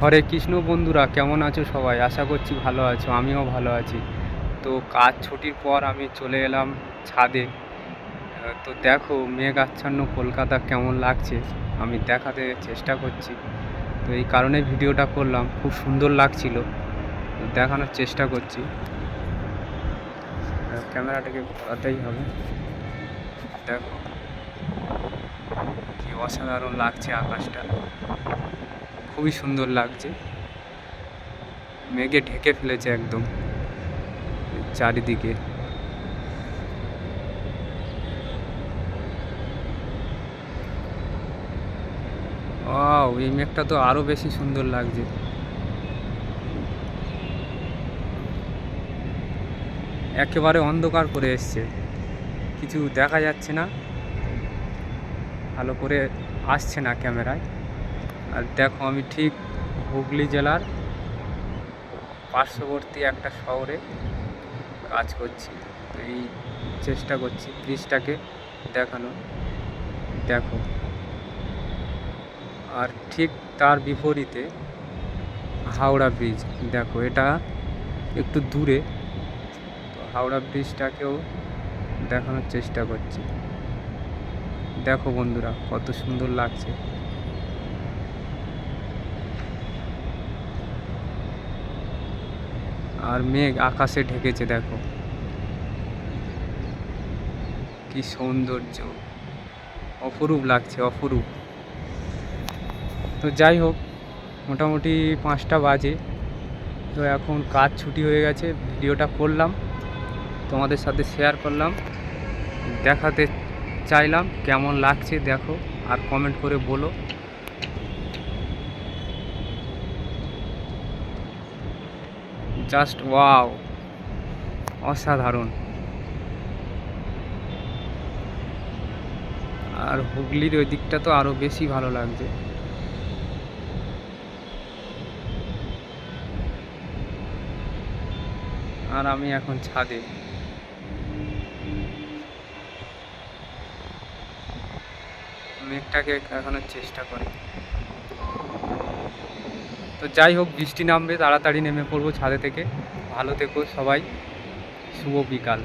হরে কৃষ্ণ বন্ধুরা, কেমন আছো সবাই? আশা করছি ভালো আছো, আমিও ভালো আছি। তো কাজ ছুটির পর আমি চলে এলাম ছাদে। তো দেখো মেঘ আচ্ছন্ন কলকাতা কেমন লাগছে, আমি দেখাতে চেষ্টা করছি। তো এই কারণে ভিডিওটা করলাম, খুব সুন্দর লাগছিল। দেখানোর চেষ্টা করছি। ক্যামেরাটাকে ঘোরাতেই হবে। দেখো, কি অসাধারণ লাগছে আকাশটা। খুবই সুন্দর লাগছে। মেঘে ঢেকে ফেলেছে একদম। চারিদিকে। ওয়াও, এই মেঘটা তো আরও বেশি সুন্দর লাগছে। একেবারে অন্ধকার করে এসছে। কিছু দেখা যাচ্ছে না। ভালো করে আসছে না ক্যামেরায়। আর দেখো আমি ঠিক হুগলি জেলার পার্শ্ববর্তী একটা শহরে কাজ করছি, এই চেষ্টা করছি ব্রিজটাকে দেখানো দেখো। আর ঠিক তার বিপরীতে হাওড়া ব্রিজ, দেখো এটা একটু দূরে, তো হাওড়া ব্রিজটাকেও দেখানোর চেষ্টা করছি। দেখো বন্ধুরা কত সুন্দর লাগছে। আর মেঘ আকাশে ঢেকেছে, দেখো। কি সৌন্দর্য। অপরূপ লাগছে, অপরূপ। তো যাই হোক, মোটামুটি পাঁচটা বাজে। তো এখন কাজ ছুটি হয়ে গেছে, ভিডিওটা করলাম, তোমাদের সাথে শেয়ার করলাম। দেখাতে চাইলাম কেমন লাগছে, দেখো, আর কমেন্ট করে বলো। Just wow. অসাধারণ। আর হুগলির ওই দিকটা তো আরও বেশি ভালো লাগছে। আর আমি এখন ছাদে। মেঘটাকে দেখানোর চেষ্টা করি তো যাই হোক, বৃষ্টি নামবে, তাড়াতাড়ি নেমে পড়ব ছাদে থেকে। ভালো থেকো সবাই। শুভ বিকাল।